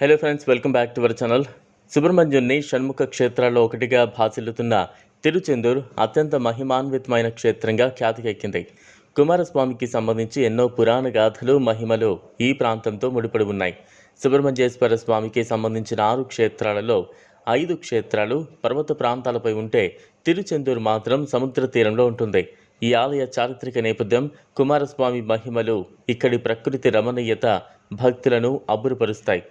Hello friends welcome back to our channel సుబ్రహ్మణ్యుణ్ణి Shanmukha క్షేత్రాల్లో ఒకటిగా భాసిల్లుతున్న తిరుచెందూర్ అత్యంత మహిమాన్వితమైన క్షేత్రంగా ఖ్యాతికెక్కింది. కుమారస్వామికి సంబంధించి ఎన్నో పురాణ గాథలు మహిమలు ఈ ప్రాంతంతో ముడిపడి ఉన్నాయి. సుబ్రహ్మణ్యేశ్వర స్వామికి సంబంధించిన ఆరు క్షేత్రాలలో ఐదు క్షేత్రాలు పర్వత ప్రాంతాలపై ఉంటే తిరుచెందూరు మాత్రం సముద్ర తీరంలో ఉంటుంది. ఈ ఆలయ చారిత్రక నేపథ్యం కుమారస్వామి మహిమలు ఇక్కడి ప్రకృతి రమణీయత భక్తులను అబ్బురుపరుస్తాయి.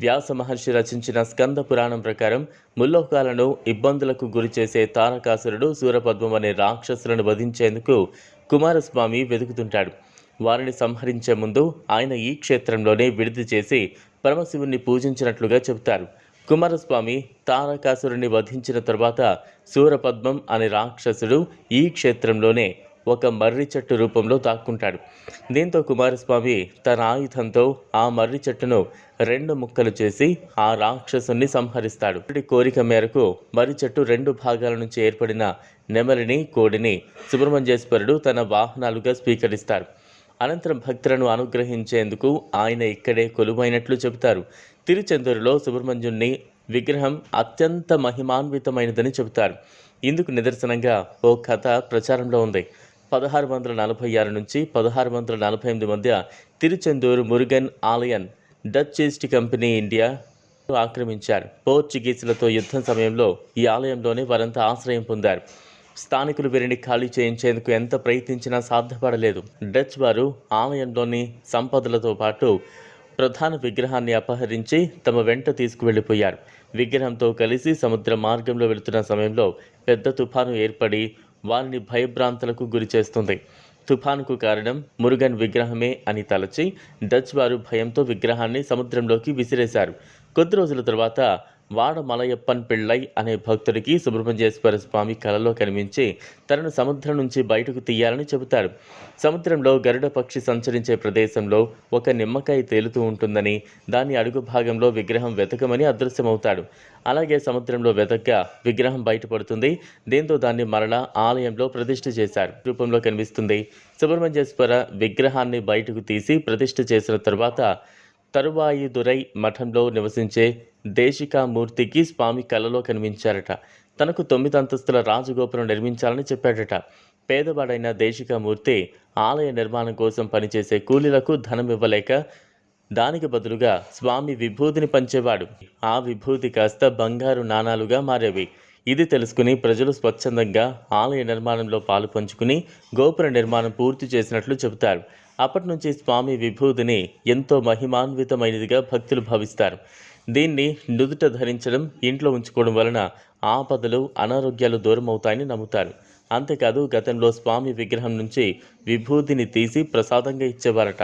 వ్యాస మహర్షి రచించిన స్కంద పురాణం ప్రకారం ముల్లోకాలను ఇబ్బందులకు గురిచేసే తారకాసురుడు సూరపద్మం అనే రాక్షసులను వధించేందుకు కుమారస్వామి వెతుకుతుంటాడు. వారిని సంహరించే ముందు ఆయన ఈ క్షేత్రంలోనే విడిది చేసి పరమశివుణ్ణి పూజించినట్లుగా చెబుతారు. కుమారస్వామి తారకాసురుని వధించిన తర్వాత సూరపద్మం అనే రాక్షసుడు ఈ క్షేత్రంలోనే ఒక మర్రి చెట్టు రూపంలో దాక్కుంటాడు. దీంతో కుమారస్వామి తన ఆయుధంతో ఆ మర్రి చెట్టును రెండు ముక్కలు చేసి ఆ రాక్షసుని సంహరిస్తాడు. కోరిక మేరకు మర్రి చెట్టు రెండు భాగాల నుంచి ఏర్పడిన నెమలిని కోడిని సుబ్రహ్మణ్యేశ్వరుడు తన వాహనాలుగా స్వీకరిస్తారు. అనంతరం భక్తులను అనుగ్రహించేందుకు ఆయన ఇక్కడే కొలువైనట్లు చెబుతారు. తిరుచెందూరులో సుబ్రహ్మణ్యుణ్ణి విగ్రహం అత్యంత మహిమాన్వితమైనదని చెబుతారు. ఇందుకు నిదర్శనంగా ఓ కథ ప్రచారంలో ఉంది. పదహారు వందల నలభై ఆరు నుంచి పదహారు వందల నలభై ఎనిమిది మధ్య తిరుచెందూరు మురుగన్ ఆలయన్ డచ్ ఈస్ట్ కంపెనీ ఇండియా ఆక్రమించారు. పోర్చుగీసులతో యుద్ధం సమయంలో ఈ ఆలయంలోనే వారంతా ఆశ్రయం పొందారు. స్థానికులు వీరిని ఖాళీ చేయించేందుకు ఎంత ప్రయత్నించినా సాధ్యపడలేదు. డచ్ వారు ఆలయంలోని సంపదలతో పాటు ప్రధాన విగ్రహాన్ని అపహరించి తమ వెంట తీసుకువెళ్ళిపోయారు. విగ్రహంతో కలిసి సముద్ర మార్గంలో వెళుతున్న సమయంలో పెద్ద తుఫాను ఏర్పడి వారిని భయభ్రాంతులకు గురి చేస్తుంది. తుఫానుకు కారణం మురుగన్ విగ్రహమే అని తలచి డచ్ వారు భయంతో విగ్రహాన్ని సముద్రంలోకి విసిరేశారు. కొద్ది రోజుల తర్వాత వాడ మలయప్పన్ పిళ్ళై అనే భక్తుడికి సుబ్రహ్మణ్యేశ్వర స్వామి కలలో కనిపించి తనను సముద్రం నుంచి బయటకు తీయాలని చెబుతాడు. సముద్రంలో గరుడ పక్షి సంచరించే ప్రదేశంలో ఒక నిమ్మకాయ తేలుతూ ఉంటుందని దాని అడుగు భాగంలో విగ్రహం వెతకమని అదృశ్యమవుతాడు. అలాగే సముద్రంలో వెతగ్గా విగ్రహం బయటపడుతుంది. దీంతో దాన్ని మరలా ఆలయంలో ప్రతిష్ఠ చేశారు. రూపంలో కనిపిస్తుంది. సుబ్రహ్మణ్యేశ్వర విగ్రహాన్ని బయటకు తీసి ప్రతిష్ఠ చేసిన తర్వాత తరువాయిదురై మఠంలో నివసించే దేశికామూర్తికి స్వామి కలలో కనిపించారట. తనకు తొమ్మిది అంతస్తుల రాజగోపురం నిర్మించాలని చెప్పాడట. పేదవాడైన దేశికామూర్తి ఆలయ నిర్మాణం కోసం పనిచేసే కూలీలకు ధనం ఇవ్వలేక దానికి బదులుగా స్వామి విభూతిని పంచేవాడు. ఆ విభూతి కాస్త బంగారు నాణాలుగా మారేవి. ఇది తెలుసుకుని ప్రజలు స్వచ్ఛందంగా ఆలయ నిర్మాణంలో పాలు పంచుకుని గోపుర నిర్మాణం పూర్తి చేసినట్లు చెబుతారు. అప్పటి నుంచి స్వామి విభూతిని ఎంతో మహిమాన్వితమైనదిగా భక్తులు భావిస్తారు. దీన్ని నుదుట ధరించడం ఇంట్లో ఉంచుకోవడం వలన ఆపదలు అనారోగ్యాలు దూరం అవుతాయని నమ్ముతారు. అంతేకాదు గతంలో స్వామి విగ్రహం నుంచి విభూతిని తీసి ప్రసాదంగా ఇచ్చేవారట.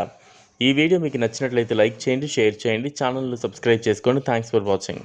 ఈ వీడియో మీకు నచ్చినట్లయితే లైక్ చేయండి షేర్ చేయండి ఛానల్ను సబ్స్క్రైబ్ చేసుకోండి. Thanks for watching